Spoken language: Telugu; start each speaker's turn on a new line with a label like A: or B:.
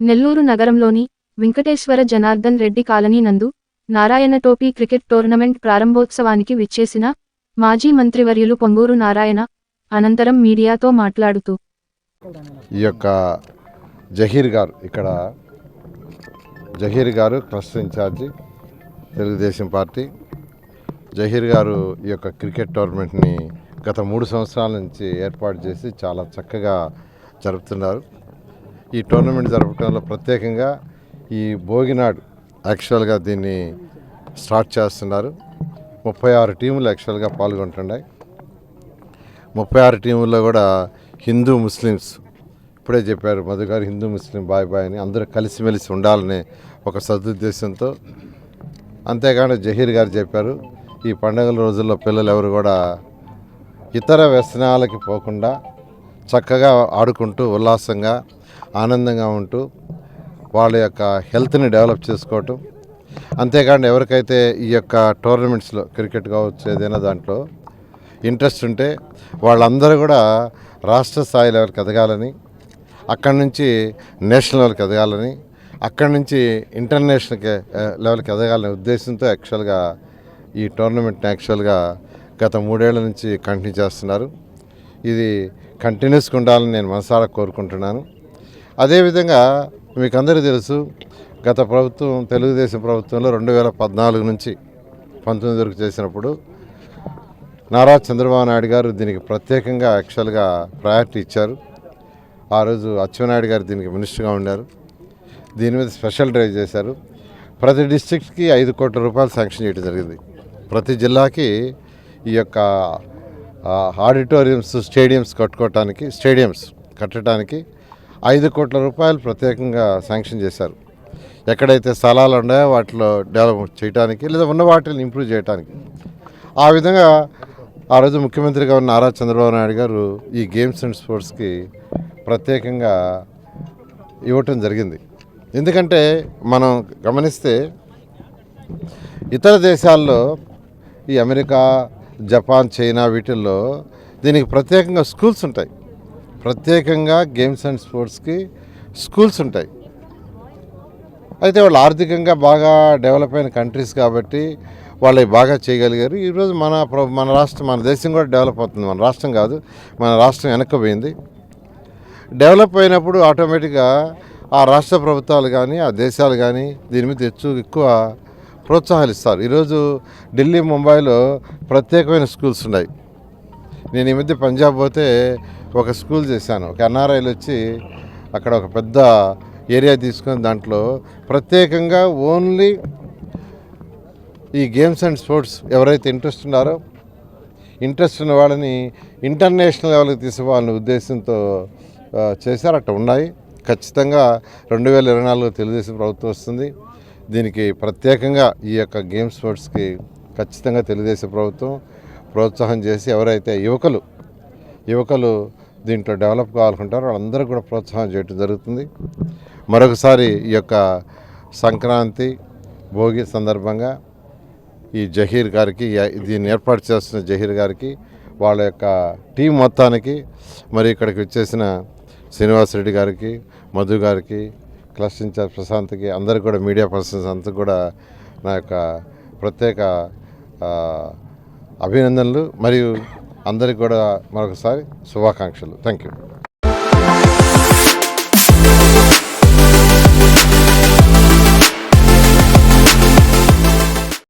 A: నెల్లూరు నగరంలోని వెంకటేశ్వర జనార్దన్ రెడ్డి కాలనీ నందు నారాయణ టోపీ క్రికెట్ టోర్నమెంట్ ప్రారంభోత్సవానికి విచ్చేసిన మాజీ మంత్రివర్యులు పొంగూరు నారాయణ అనంతరం మీడియాతో మాట్లాడుతూ
B: ఈ యొక్క జహీర్ గారు ఇక్కడ Zaheer garu cluster in charge Telugu Desam party. Zaheer garu ఈ యొక్క క్రికెట్ టోర్నమెంట్ని గత మూడు సంవత్సరాల నుంచి ఏర్పాటు చేసి చాలా చక్కగా జరుపుతున్నారు. ఈ టోర్నమెంట్ జరపడంలో ప్రత్యేకంగా ఈ భోగినాడు యాక్చువల్గా దీన్ని స్టార్ట్ చేస్తున్నారు. ముప్పై ఆరు టీములు యాక్చువల్గా పాల్గొంటున్నాయి. ముప్పై ఆరు టీముల్లో కూడా హిందూ ముస్లిమ్స్ ఇప్పుడే చెప్పారు మధు గారు హిందూ ముస్లిం బాయ్ బాయ్ అని అందరూ కలిసిమెలిసి ఉండాలనే ఒక సదుద్దేశంతో అంతేకాని జహీర్ గారు చెప్పారు ఈ పండుగల రోజుల్లో పిల్లలు ఎవరు కూడా ఇతర వ్యసనాలకి పోకుండా చక్కగా ఆడుకుంటూ ఉల్లాసంగా ఆనందంగా ఉంటూ వాళ్ళ యొక్క హెల్త్ని డెవలప్ చేసుకోవటం. అంతేకాని ఎవరికైతే ఈ యొక్క టోర్నమెంట్స్లో క్రికెట్ కావచ్చు ఏదైనా దాంట్లో ఇంట్రెస్ట్ ఉంటే వాళ్ళందరూ కూడా రాష్ట్ర స్థాయి లెవెల్కి ఎదగాలని అక్కడి నుంచి నేషనల్ లెవెల్కి ఎదగాలని అక్కడి నుంచి ఇంటర్నేషనల్కి లెవెల్కి ఎదగాలనే ఉద్దేశంతో యాక్చువల్గా ఈ టోర్నమెంట్ని యాక్చువల్గా గత మూడేళ్ళ నుంచి కంటిన్యూ చేస్తున్నారు. ఇది కంటిన్యూస్గా ఉండాలని నేను మనసారా కోరుకుంటున్నాను. అదేవిధంగా మీకు అందరికీ తెలుసు గత ప్రభుత్వం తెలుగుదేశం ప్రభుత్వంలో రెండు వేల పద్నాలుగు నుంచి పంతొమ్మిది వరకు చేసినప్పుడు నారా చంద్రబాబు నాయుడు గారు దీనికి ప్రత్యేకంగా యాక్చువల్గా ప్రయారిటీ ఇచ్చారు. ఆ రోజు అచ్చెన్నాయుడు గారు దీనికి మినిస్టర్గా ఉన్నారు దీని మీద స్పెషల్ డ్రైవ్ చేశారు. ప్రతి డిస్ట్రిక్ట్కి ఐదు కోట్ల రూపాయలు శాంక్షన్ చేయడం జరిగింది. ప్రతి జిల్లాకి ఈ యొక్క ఆడిటోరియంస్ స్టేడియంస్ కట్టుకోవటానికి స్టేడియంస్ కట్టడానికి ఐదు కోట్ల రూపాయలు ప్రత్యేకంగా శాంక్షన్ చేశారు. ఎక్కడైతే స్థలాలు ఉన్నాయో వాటిలో డెవలప్ చేయడానికి లేదా ఉన్న వాటిని ఇంప్రూవ్ చేయడానికి ఆ విధంగా ఆ రోజు ముఖ్యమంత్రిగా ఉన్న నారా చంద్రబాబు నాయుడు గారు ఈ గేమ్స్ అండ్ స్పోర్ట్స్కి ప్రత్యేకంగా ఇవ్వటం జరిగింది. ఎందుకంటే మనం గమనిస్తే ఇతర దేశాల్లో ఈ అమెరికా జపాన్ చైనా వీటిల్లో దీనికి ప్రత్యేకంగా స్కూల్స్ ఉంటాయి. ప్రత్యేకంగా గేమ్స్ అండ్ స్పోర్ట్స్కి స్కూల్స్ ఉంటాయి. అయితే వాళ్ళు ఆర్థికంగా బాగా డెవలప్ అయిన కంట్రీస్ కాబట్టి వాళ్ళు బాగా చేయగలిగారు. ఈరోజు మన మన రాష్ట్రం మన దేశం కూడా డెవలప్ అవుతుంది. మన రాష్ట్రం కాదు మన రాష్ట్రం వెనకపోయింది డెవలప్ అయినప్పుడు ఆటోమేటిక్గా ఆ రాష్ట్ర ప్రభుత్వాలు కానీ ఆ దేశాలు కానీ దీని మీద ఎక్కువ ప్రోత్సాహాలు ఇస్తారు ఈరోజు ఢిల్లీ ముంబైలో ప్రత్యేకమైన స్కూల్స్ ఉన్నాయి. నేను ఈ మధ్య పంజాబ్ పోతే ఒక స్కూల్ చేశాను. ఒక ఎన్ఆర్ఐలు వచ్చి అక్కడ ఒక పెద్ద ఏరియా తీసుకొని దాంట్లో ప్రత్యేకంగా ఓన్లీ ఈ గేమ్స్ అండ్ స్పోర్ట్స్ ఎవరైతే ఇంట్రెస్ట్ ఉన్నారో ఇంట్రెస్ట్ ఉన్న వాళ్ళని ఇంటర్నేషనల్ లెవెల్కి తీసుకోవాలనే ఉద్దేశంతో చేశారు. అట్ట ఉన్నాయి. ఖచ్చితంగా రెండు వేల ఇరవై నాలుగులో తెలుగుదేశం ప్రభుత్వం వస్తుంది. దీనికి ప్రత్యేకంగా ఈ యొక్క గేమ్స్ స్పోర్ట్స్కి ఖచ్చితంగా తెలుగుదేశం ప్రభుత్వం ప్రోత్సాహం చేసి ఎవరైతే యువకులు యువకులు దీంట్లో డెవలప్ కావాలనుకుంటారో వాళ్ళందరూ కూడా ప్రోత్సాహం చేయడం జరుగుతుంది. మరొకసారి ఈ యొక్క సంక్రాంతి భోగి సందర్భంగా ఈ జహీర్ గారికి దీన్ని ఏర్పాటు చేస్తున్న జహీర్ గారికి వాళ్ళ యొక్క టీం మొత్తానికి మరి ఇక్కడికి వచ్చేసిన శ్రీనివాసరెడ్డి గారికి మధు గారికి క్లస్టర్ ఇన్ఛార్జ్ ప్రశాంత్కి అందరికి కూడా మీడియా పర్సన్స్ అంతా కూడా నా యొక్క ప్రత్యేక అభినందనలు. మరియు అందరికి కూడా మరొకసారి శుభాకాంక్షలు. Thank you